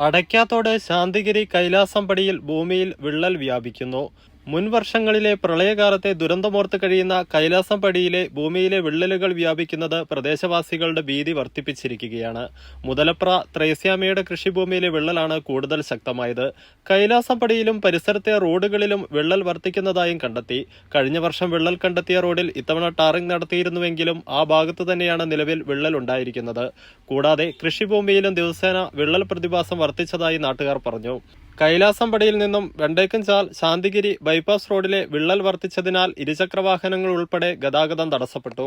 അടയ്ക്കാത്തോട് ശാന്തിഗിരി കൈലാസം പടിയിൽ ഭൂമിയിൽ വിള്ളൽ വ്യാപിക്കുന്നു. മുൻ വർഷങ്ങളിലെ പ്രളയകാലത്തെ ദുരന്തമോർത്ത് കഴിയുന്ന കൈലാസം പടിയിലെ ഭൂമിയിലെ വിള്ളലുകൾ വ്യാപിക്കുന്നത് പ്രദേശവാസികളുടെ ഭീതി വർദ്ധിപ്പിച്ചിരിക്കുകയാണ്. മുതലപ്ര ത്രേസ്യാമയുടെ കൃഷിഭൂമിയിലെ വിള്ളലാണ് കൂടുതൽ ശക്തമായത്. കൈലാസം പടിയിലും പരിസരത്തെ റോഡുകളിലും വിള്ളൽ വർദ്ധിക്കുന്നതായും കണ്ടെത്തി. കഴിഞ്ഞ വർഷം വിള്ളൽ കണ്ടെത്തിയ റോഡിൽ ഇത്തവണ ടാറിംഗ് നടത്തിയിരുന്നുവെങ്കിലും ആ ഭാഗത്ത് തന്നെയാണ് നിലവിൽ വിള്ളൽ ഉണ്ടായിരിക്കുന്നത്. കൂടാതെ കൃഷിഭൂമിയിലും ദിവസേന വിള്ളൽ പ്രതിഭാസം വർദ്ധിച്ചതായി നാട്ടുകാർ പറഞ്ഞു. കൈലാസംപടിയിൽ നിന്നും വെണ്ടേക്കൻചാൽ ശാന്തിഗിരി ബൈപ്പാസ് റോഡിലെ വിള്ളൽ വർദ്ധിച്ചതിനാൽ ഇരുചക്രവാഹനങ്ങൾ ഉൾപ്പെടെ ഗതാഗതം തടസ്സപ്പെട്ടു.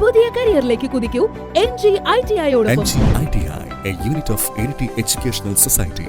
പുതിയ കരിയറിലേക്ക് കുതിക്കൂ. N G I T a unit of educational society